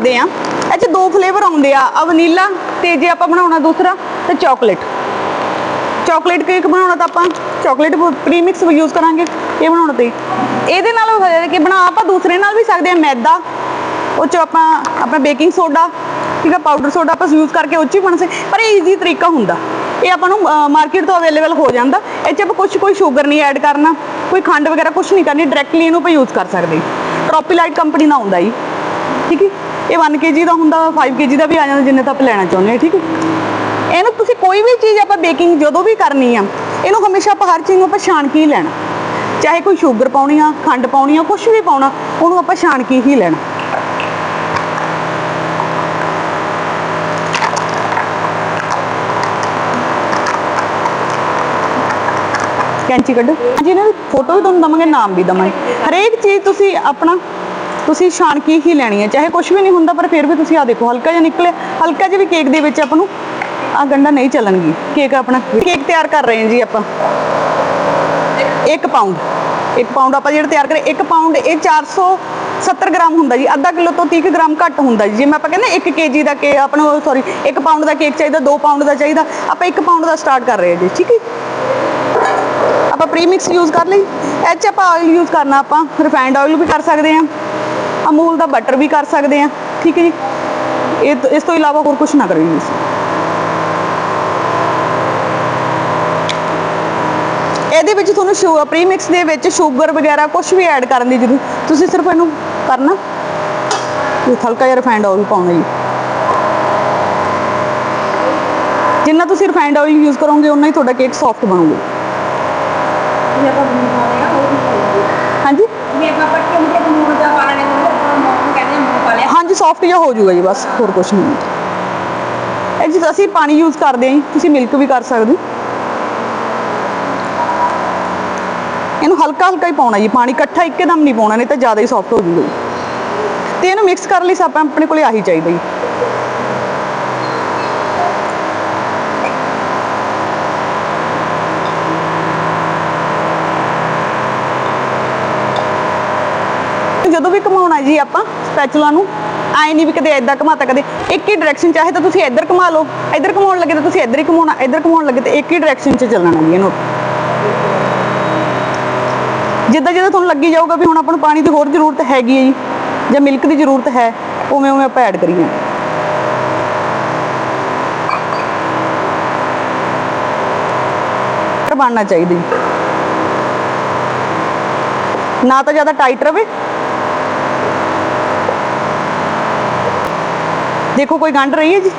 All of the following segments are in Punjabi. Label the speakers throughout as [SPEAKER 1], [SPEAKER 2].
[SPEAKER 1] ਕਰਦੇ ਆ। ਇਹ ਚ ਦੋ ਫਲੇਵਰ ਆਉਂਦੇ ਆ ਆ ਵਨੀਲਾ ਤੇ ਜੇ ਆਪਾਂ ਬਣਾਉਣਾ ਦੂਸਰਾ, ਤੇ ਚਾਕਲੇਟ ਚਾਕਲੇਟ ਕੇਕ ਬਣਾਉਣਾ ਤਾਂ ਆਪਾਂ ਚਾਕਲੇਟ ਪ੍ਰੀਮਿਕਸ ਯੂਜ਼ ਕਰਾਂਗੇ, ਇਹ ਬਣਾਉਣ ਤੇ। ਇਹਦੇ ਨਾਲ ਕਿ ਬਣਾ ਆਪਾਂ ਦੂਸਰੇ ਨਾਲ ਵੀ ਸਕਦੇ ਆ, ਮੈਦਾ, ਉਹ ਚ ਆਪਾਂ, ਆਪਣਾ ਬੇਕਿੰਗ ਸੋਡਾ ਠੀਕ ਆ ਪਾਊਡਰ ਸੋਡਾ ਆਪਾਂ ਯੂਜ਼ ਕਰਕੇ ਉਹ ਚ ਬਣ ਸੇ ਪਰ ਇਹ ਈਜ਼ੀ ਤਰੀਕਾ ਹੁੰਦਾ। ਇਹ ਆਪਾਂ ਨੂੰ ਮਾਰਕੀਟ ਤੋਂ ਅਵੇਲੇਬਲ ਹੋ ਜਾਂਦਾ। ਇਹ ਚ ਆਪਾਂ ਕੁਝ ਕੋਈ ਸ਼ੂਗਰ ਨਹੀਂ ਐਡ ਕਰਨਾ, ਕੋਈ ਖੰਡ ਵਗੈਰਾ ਕੁਝ ਨਹੀਂ ਕਰਨੀ ਡਾਇਰੈਕਟਲੀ ਇਹਨੂੰ ਆਪਾਂ ਯੂਜ਼ ਕਰ ਸਕਦੇ। ਟ੍ਰੋਪੀਲਾਈਟ ਕੰਪਨੀ ਦਾ ਹੁੰਦਾ ਜੀ। ਠੀਕ ਹੈ ਇਹ 1 kg ਦਾ ਹੁੰਦਾ 5 kg ਦਾ ਵੀ ਆ ਜਾਂਦਾ, ਜਿੰਨੇ ਤਾਂ ਲੈਣਾ ਚਾਹੁੰਦੇ ਹਾਂ, ਠੀਕ ਹੈ? ਇਹਨੂੰ ਤੁਸੀਂ ਕੋਈ ਵੀ ਚੀਜ਼ ਆਪਾਂ ਬੇਕਿੰਗ ਜਦੋਂ ਵੀ ਕਰਨੀ ਆ, ਇਹਨੂੰ ਹਮੇਸ਼ਾ ਆਪਾਂ ਹਰ ਚੀਜ਼ ਨੂੰ ਆਪਾਂ ਛਾਣ ਕੇ ਹੀ ਲੈਣਾ। ਚਾਹੇ ਕੋਈ ਸ਼ੂਗਰ ਪਾਉਣੀ ਆ, ਖੰਡ ਪਾਉਣੀ ਆ ਕੁਝ ਵੀ ਪਾਉਣਾ, ਉਹਨੂੰ ਆਪਾਂ ਛਾਣ ਕੇ ਹੀ ਲੈਣਾ। ਕੈਂਚੀ ਕੱਢੋ। ਜਿਹਨਾਂ ਦੀ ਫੋਟੋ ਵੀ ਤੁਹਾਨੂੰ ਦਵਾਂਗੇ, ਨਾਮ ਵੀ ਦਵਾਂਗੇ। ਹਰੇਕ ਚੀਜ਼ ਤੁਸੀਂ ਆਪਣਾ ਤੁਸੀਂ ਛਾਣ ਹੀ ਲੈਣੀ ਹੈ ਚਾਹੇ ਕੁਝ ਵੀ ਨਹੀਂ ਹੁੰਦਾ, ਪਰ ਫਿਰ ਵੀ ਤੁਸੀਂ ਆ ਦੇਖੋ, ਹਲਕਾ ਜਿਹਾ ਨਿਕਲਿਆ ਹਲਕਾ ਜਿਹਾ ਵੀ ਕੇਕ ਦੇ ਵਿੱਚ ਆਪਾਂ ਨੂੰ ਆ ਗੰਡਾ ਨਹੀਂ ਚੱਲਣਗੀ। ਕੇਕ ਆਪਣਾ, ਕੇਕ ਤਿਆਰ ਕਰ ਰਹੇ ਹਾਂ ਜੀ ਆਪਾਂ। 1 ਪਾਉਂਡ 1 ਪਾਉਂਡ ਆਪਾਂ ਜਿਹੜਾ ਤਿਆਰ ਕਰੇ 1 ਪਾਉਂਡ ਇਹ 470 ਗ੍ਰਾਮ ਹੁੰਦਾ ਜੀ, ਅੱਧਾ ਕਿਲੋ ਤੋਂ 30 ਗ੍ਰਾਮ ਘੱਟ ਹੁੰਦਾ ਜੀ। ਜਿਵੇਂ ਆਪਾਂ ਕਹਿੰਦੇ 1 ਕੇਜੀ ਦਾ ਕੇ ਆਪਣਾ ਸੌਰੀ 1 ਪਾਉਂਡ ਦਾ ਕੇਕ ਚਾਹੀਦਾ 2 ਪਾਉਂਡ ਦਾ ਚਾਹੀਦਾ, ਆਪਾਂ 1 ਪਾਉਂਡ ਦਾ ਸਟਾਰਟ ਕਰ ਰਹੇ ਹਾਂ ਜੀ, ਠੀਕ ਹੈ ਆਪਾਂ ਪ੍ਰੀਮਿਕਸ ਯੂਜ਼ ਕਰ ਲਈ, ਇਹ ਆਪਾਂ ਆਇਲ ਯੂਜ਼ ਕਰਨਾ, ਆਪਾਂ ਰਿਫਾਈਨਡ ਆਇਲ ਵੀ ਕਰ ਸਕਦੇ ਹਾਂ। ਅਮੂਲ ਦਾ ਬਟਰ ਵੀ ਕਰ ਸਕਦੇ ਹਾਂ। ਠੀਕ ਹੈ ਜੀ? ਇਹ ਇਸ ਤੋਂ ਇਲਾਵਾ ਹੋਰ ਕੁਝ ਨਾ ਕਰਿਓ ਜੀ ਇਹਦੇ ਵਿੱਚ ਤੁਹਾਨੂੰ ਪ੍ਰੀਮਿਕਸ ਦੇ ਵਿੱਚ ਸ਼ੂਗਰ ਵਗੈਰਾ ਕੁਝ ਵੀ ਐਡ ਕਰਨ ਦੀ ਜ਼ਰੂਰ ਤੁਸੀਂ ਸਿਰਫ ਇਹਨੂੰ ਕਰਨਾ। ਇਹ ਹਲਕਾ ਜਿਹਾ ਰਿਫਾਈਨਡ ਆਇਲ ਪਾਉਣਾ ਜੀ। ਜਿੰਨਾ ਤੁਸੀਂ ਰਿਫਾਈਨਡ ਆਇਲ ਯੂਜ਼ ਕਰੋਗੇ ਉਨਾ ਹੀ ਤੁਹਾਡਾ ਕੇਕ ਸੌਫਟ ਬਣੂਗਾ।
[SPEAKER 2] ਆ
[SPEAKER 1] ਹਾਂਜੀ?
[SPEAKER 2] ਜੇ ਆਪਾਂ ਪੱਕੇ ਮੁੱਕੇ ਨੂੰ ਮੂੰਹ ਦਾ ਪਾ ਲੈਣੇ ਤਾਂ ਮੂੰਹ ਕਹਿੰਦੇ
[SPEAKER 1] ਹਾਂਜੀ ਸੌਫਟ ਜਿਹਾ ਹੋ ਜਾਊਗਾ ਜੀ, ਬਸ, ਹੋਰ ਕੁਝ ਨਹੀਂ। ਇਹ ਜੀ ਅਸੀਂ ਪਾਣੀ ਯੂਜ਼ ਕਰਦੇ ਹਾਂ ਤੁਸੀਂ ਮਿਲਕ ਵੀ ਕਰ ਸਕਦੇ ਇਹਨੂੰ ਹਲਕਾ ਹਲਕਾ ਹੀ ਪਾਉਣਾ ਜੀ, ਪਾਣੀ ਇਕੱਠਾ ਇੱਕਦਮ ਨਹੀਂ ਪਾਉਣਾ, ਨਹੀਂ ਤਾਂ ਜ਼ਿਆਦਾ ਹੀ ਸੌਫਟ ਹੋ ਜਾਊਗਾ ਜੀ। ਤੇ ਇਹਨੂੰ ਮਿਕਸ ਕਰਨ ਲਈ ਆਪਾਂ ਆਪਣੇ ਕੋਲੇ ਆਹੀ ਚਾਹੀਦਾ ਜੀ। ਜਦੋਂ ਵੀ ਘੁਮਾਉਣਾ ਜੀ ਆਪਾਂ ਸਪੈਚੂਲਾ ਨੂੰ, ਆਏ ਨਹੀਂ ਵੀ ਕਦੇ ਐਦਾਂ ਘਮਾਤਾ, ਕਦੇ ਇੱਕ ਹੀ ਡਾਇਰੈਕਸ਼ਨ ਚਾਹੇ ਤਾਂ ਤੁਸੀਂ ਇੱਧਰ ਘੁਮਾ ਲਓ, ਇੱਧਰ ਘੁਮਾਉਣ ਲੱਗੇ ਤਾਂ ਤੁਸੀਂ ਇੱਧਰ ਹੀ ਘੁਮਾਉਣਾ, ਇੱਧਰ ਘੁਮਾਉਣ ਲੱਗੇ ਤਾਂ ਇੱਕ ਹੀ ਡਾਇਰੈਕਸ਼ਨ 'ਚ ਚੱਲਣਾ ਜੀ ਇਹਨੂੰ। ਜਿੱਦਾਂ ਜਿੱਦਾਂ ਤੁਹਾਨੂੰ ਲੱਗੀ ਜਾਊਗਾ ਵੀ ਹੁਣ ਆਪਾਂ ਨੂੰ ਪਾਣੀ ਦੀ ਹੋਰ ਜ਼ਰੂਰਤ ਹੈਗੀ ਹੈ ਜੀ, ਜਾਂ ਮਿਲਕ ਦੀ ਜ਼ਰੂਰਤ ਹੈ, ਉਵੇਂ ਉਵੇਂ ਆਪਾਂ ਐਡ ਕਰੀਏ। ਪਰ ਬਣਨਾ ਚਾਹੀਦਾ ਨਾ ਤਾਂ ਜ਼ਿਆਦਾ ਟਾਈਟ ਰਵੇ ਦੇਖੋ, ਕੋਈ ਗੰਢ ਰਹੀ ਹੈ ਜੀ?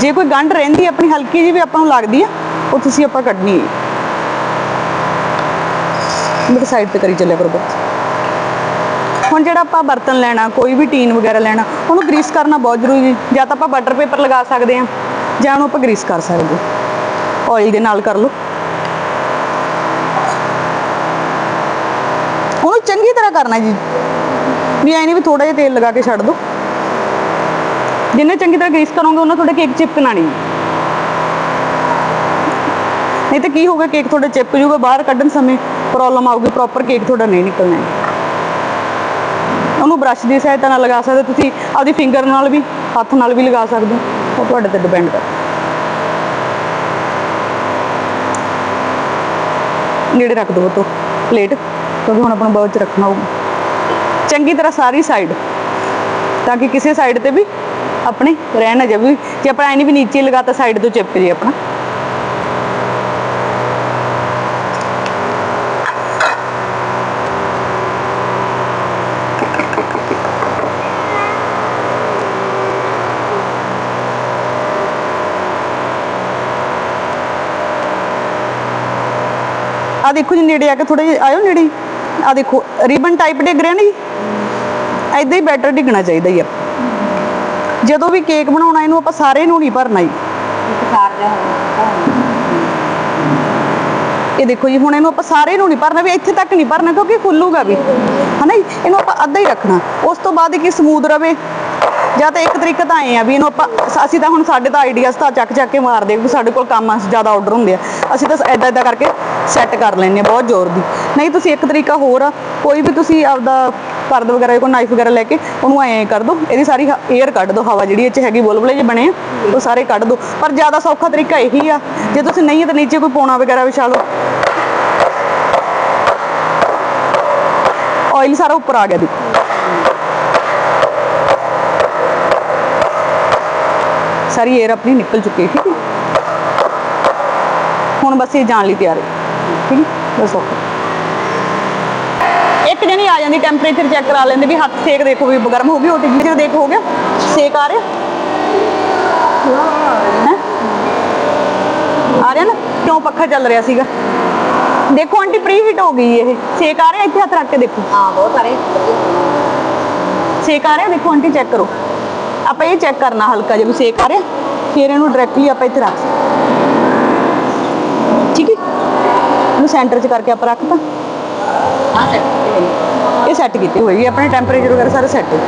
[SPEAKER 1] ਜੇ ਕੋਈ ਗੰਢ ਰਹਿੰਦੀ ਆਪਣੀ ਹਲਕੀ ਜੀ ਵੀ ਆਪਾਂ ਨੂੰ ਲੱਗਦੀ ਆ ਉਹ ਤੁਸੀਂ ਆਪਾਂ ਕੱਢਣੀ ਹੈ। ਮੇਰੇ ਸਾਈਡ ਤੇ ਕਰੀ ਚੱਲਿਆ ਕਰੋ ਬਸ ਹੁਣ ਜਿਹੜਾ ਆਪਾਂ ਬਰਤਨ ਲੈਣਾ, ਕੋਈ ਵੀ ਟੀਨ ਵਗੈਰਾ ਲੈਣਾ, ਉਹਨੂੰ ਗਰੀਸ ਕਰਨਾ ਬਹੁਤ ਜ਼ਰੂਰੀ ਹੈ। ਜਾਂ ਤਾਂ ਆਪਾਂ ਬਟਰ ਪੇਪਰ ਲਗਾ ਸਕਦੇ ਹਾਂ, ਜਾਂ ਉਹਨੂੰ ਆਪਾਂ ਗਰੀਸ ਕਰ ਸਕਦੇ ਹਾਂ। ਆਇਲ ਦੇ ਨਾਲ ਕਰ ਲਓ। ਉਹਨੂੰ ਚੰਗੀ ਤਰ੍ਹਾਂ ਕਰਨਾ ਜੀ। ਵੀ ਐ ਨਹੀਂ ਵੀ ਥੋੜਾ ਜਿਹਾ ਤੇਲ ਲਗਾ ਕੇ ਛੱਡ ਦਿਓ। ਜਿੰਨੇ ਚੰਗੀ ਤਰ੍ਹਾਂ ਗਰੀਸ ਕਰੋਗੇ ਉਹਨਾਂ ਤੁਹਾਡੇ ਕੇਕ ਚਿਪਕਣਾ ਨਹੀਂ ਨਹੀਂ ਤਾਂ ਕੀ ਹੋਊਗਾ ਕੇਕ ਤੁਹਾਡਾ ਚਿਪਕ ਜਾਊਗਾ ਬਾਹਰ ਕੱਢਣ ਸਮੇਂ ਪ੍ਰੋਬਲਮ ਆਊਗੀ ਪ੍ਰੋਪਰ ਕੇਕ ਤੁਹਾਡਾ ਨਹੀਂ ਨਿਕਲਣਾ ਹੈ। ਉਹਨੂੰ ਬ੍ਰਸ਼ ਦੀ ਸਹਾਇਤਾ ਨਾਲ ਲਗਾ ਸਕਦੇ ਹੋ ਤੁਸੀਂ, ਆਪਦੀ ਫਿੰਗਰ ਨਾਲ ਵੀ, ਹੱਥ ਨਾਲ ਵੀ ਲਗਾ ਸਕਦੇ ਹੋ। ਉਹ ਤੁਹਾਡੇ ਤੇ ਡਿਪੈਂਡ ਕਰ ਨੇੜੇ ਰੱਖ ਦਿਓ ਤੋ ਪਲੇਟ ਕਿਉਂਕਿ ਹੁਣ ਆਪਾਂ ਨੂੰ ਬਾਅਦ ਚ ਰੱਖਣਾ ਹੋਊਗਾ। ਚੰਗੀ ਤਰ੍ਹਾਂ ਸਾਰੀ ਸਾਈਡ ਤਾਂ ਕਿ ਕਿਸੇ ਸਾਈਡ ਤੇ ਵੀ ਆਪਣੇ ਰਹਿਣਾ ਨਾ ਜਾਵੇ ਜੇ ਆਪਾਂ ਐ ਵੀ ਨੀਚੇ ਲਗਾਤਾ ਸਾਈਡ ਤੋਂ ਚਿਪ ਜੇ ਆਪਣਾ। ਆ ਦੇਖੋ ਜੀ ਨੇੜੇ ਆ ਕੇ ਥੋੜੇ ਜਿਹਾ, ਆਇਓ ਨੇੜੇ। ਆ ਦੇਖੋ ਰਿਬਨ ਟਾਈਪ ਡਿੱਗ ਰਿਹਾ ਨਾ ਜੀ। ਐਦਾਂ ਹੀ ਬੈਟਰ ਡਿੱਗਣਾ ਚਾਹੀਦਾ ਜੀ ਆ ਜਦੋਂ ਵੀ ਕੇਕ ਬਣਾਉਣਾ ਇਹਨੂੰ ਆਪਾਂ ਸਾਰੇ ਨੂੰ ਨਹੀਂ ਭਰਨਾ ਜੀ। ਇਹ ਦੇਖੋ ਜੀ ਹੁਣ ਇਹਨੂੰ ਆਪਾਂ ਸਾਰੇ ਨੂੰ ਨਹੀਂ ਭਰਨਾ ਵੀ ਇੱਥੇ ਤੱਕ ਨਹੀਂ ਭਰਨਾ ਕਿਉਂਕਿ ਫੁੱਲੂਗਾ ਵੀ। ਹਨਾ ਜੀ? ਇਹਨੂੰ ਆਪਾਂ ਅੱਧਾ ਹੀ ਰੱਖਣਾ। ਉਸ ਤੋਂ ਬਾਅਦ ਕਿ ਸਮੂਥ ਰਵੇ? ਜਾਂ ਤਾਂ ਇੱਕ ਤਰੀਕਾ ਤਾਂ ਐ ਆ ਵੀ ਇਹਨੂੰ ਆਪਾਂ ਅਸੀਂ ਤਾਂ ਹੁਣ ਸਾਡੇ ਤਾਂ ਆਈਡੀਆਜ਼ ਤਾਂ ਚੱਕ ਚੱਕ ਕੇ ਮਾਰਦੇ ਵੀ ਸਾਡੇ ਕੋਲ ਕੰਮ ਜ਼ਿਆਦਾ ਆਰਡਰ ਹੁੰਦੇ ਆ। ਅਸੀਂ ਤਾਂ ਐਦਾਂ ਐਦਾਂ ਕਰਕੇ ਸੈੱਟ ਕਰ ਲੈਂਦੇ ਆ ਬਹੁਤ ਜ਼ੋਰ ਦੀ। ਨਹੀਂ ਤੁਸੀਂ ਇੱਕ ਤਰੀਕਾ ਹੋਰ ਆ ਕੋਈ ਵੀ ਤੁਸੀਂ ਆਪਦਾ ਪਰਦ ਵਗੈਰਾ ਕੋਈ ਨਾਈਫ ਵਗੈਰਾ ਲੈ ਕੇ ਉਹਨੂੰ ਐਂ ਕਰ ਦੋ। ਇਹਦੀ ਸਾਰੀ 에ਅਰ ਕੱਢ ਦੋ, ਹਵਾ ਜਿਹੜੀ ਇਹ ਹੈਗੀ, ਬੁਲਬੁਲੇ ਜੇ ਬਣੇ ਉਹ ਸਾਰੇ ਕੱਢ ਦੋ। ਪਰ ਜ਼ਿਆਦਾ ਸੌਖਾ ਤਰੀਕਾ ਇਹੀ ਆ, ਜੇ ਤੁਸੀਂ ਨਹੀਂ ਤਾਂ ਨੀਚੇ ਕੋਈ ਪੌਣਾ ਵਗੈਰਾ ਵਿਛਾ ਲਓ। ਆਇਲ ਸਾਰਾ ਉੱਪਰ ਆ ਗਿਆ ਦੇਖੋ ਸਾਰੀ 에ਅਰ ਆਪਣੀ ਨਿਕਲ ਚੁੱਕੀ ਹੈ, ਠੀਕ ਹੈ। ਹੁਣ ਬਸ ਇਹ ਜਾਣ ਲਈ ਤਿਆਰ ਹੈ, ਠੀਕ ਹੈ ਬਸ ਓਕੇ ਇੱਕ ਜਣੀ ਆ ਜਾਂਦੀ ਟੈਂਪਰੇਚਰ ਚੈੱਕ ਕਰਾ ਲੈਂਦੇ ਵੀ ਹੱਥ ਸੇਕ ਦੇਖੋ ਵੀ ਗਰਮ ਹੋ ਗਈ ਉਹ ਟੈਂਪਰੇਚਰ ਦੇਖ ਹੋ ਗਿਆ ਸੇਕ ਆ ਰਿਹਾ। ਆ ਰਿਹਾ ਨਾ ਕਿਉਂ ਪੱਖਾ ਚੱਲ ਰਿਹਾ ਸੀਗਾ? ਦੇਖੋ ਆਂਟੀ ਪ੍ਰੀ ਹੀਟ ਹੋ ਗਈ ਇਹ। ਸੇਕ ਆ ਰਿਹਾ ਇੱਥੇ ਹੱਥ ਰੱਖ ਕੇ ਦੇਖੋ।
[SPEAKER 2] ਹਾਂ ਬਹੁਤ ਸਾਰੇ
[SPEAKER 1] ਸੇਕ ਆ ਰਿਹਾ ਦੇਖੋ ਆਂਟੀ ਚੈੱਕ ਕਰੋ। ਆਪਾਂ ਇਹ ਚੈੱਕ ਕਰਨਾ ਹਲਕਾ ਜਿਹਾ ਵੀ ਸੇਕ ਆ ਰਿਹਾ ਫਿਰ ਇਹਨੂੰ ਡਾਇਰੈਕਟਲੀ ਆਪਾਂ ਇੱਥੇ ਰੱਖ ਠੀਕ ਹੈ? ਇਹਨੂੰ ਸੈਂਟਰ 'ਚ ਕਰਕੇ ਆਪਾਂ ਰੱਖਤਾ।
[SPEAKER 2] ਹਾਂ ਸੈੱਟ
[SPEAKER 1] ਇਹ ਸੈੱਟ ਕੀਤੀ ਹੋਈ ਹੈ ਆਪਣੇ ਟੈਂਪਰੇਚਰ ਵਗੈਰਾ ਸਾਰਾ ਸੈੱਟ ਹੈ